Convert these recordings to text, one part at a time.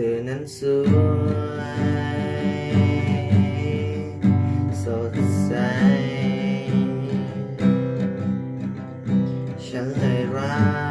ธอนั้นสวยสดใส ฉันเลยรัก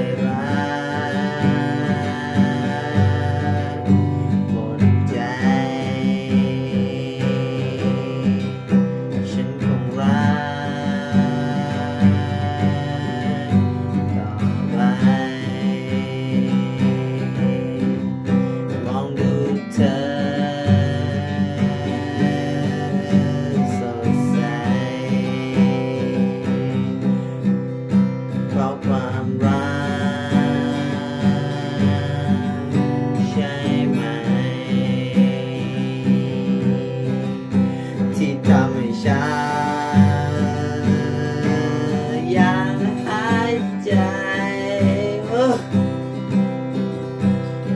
será. ย่งหายใจ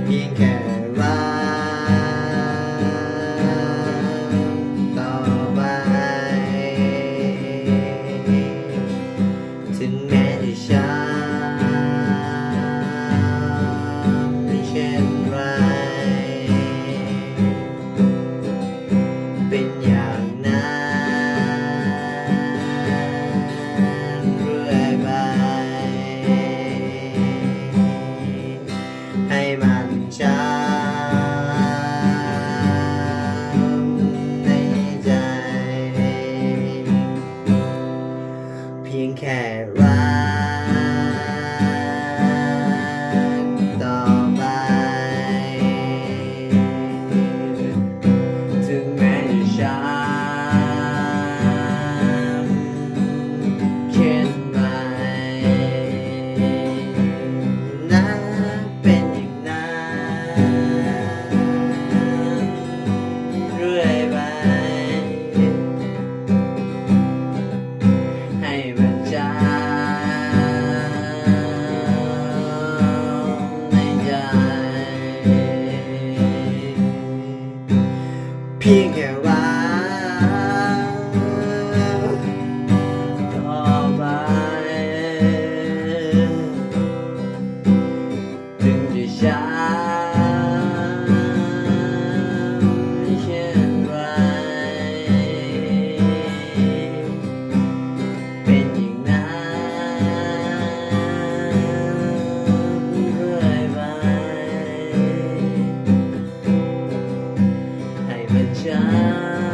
เพียงแค่ shine.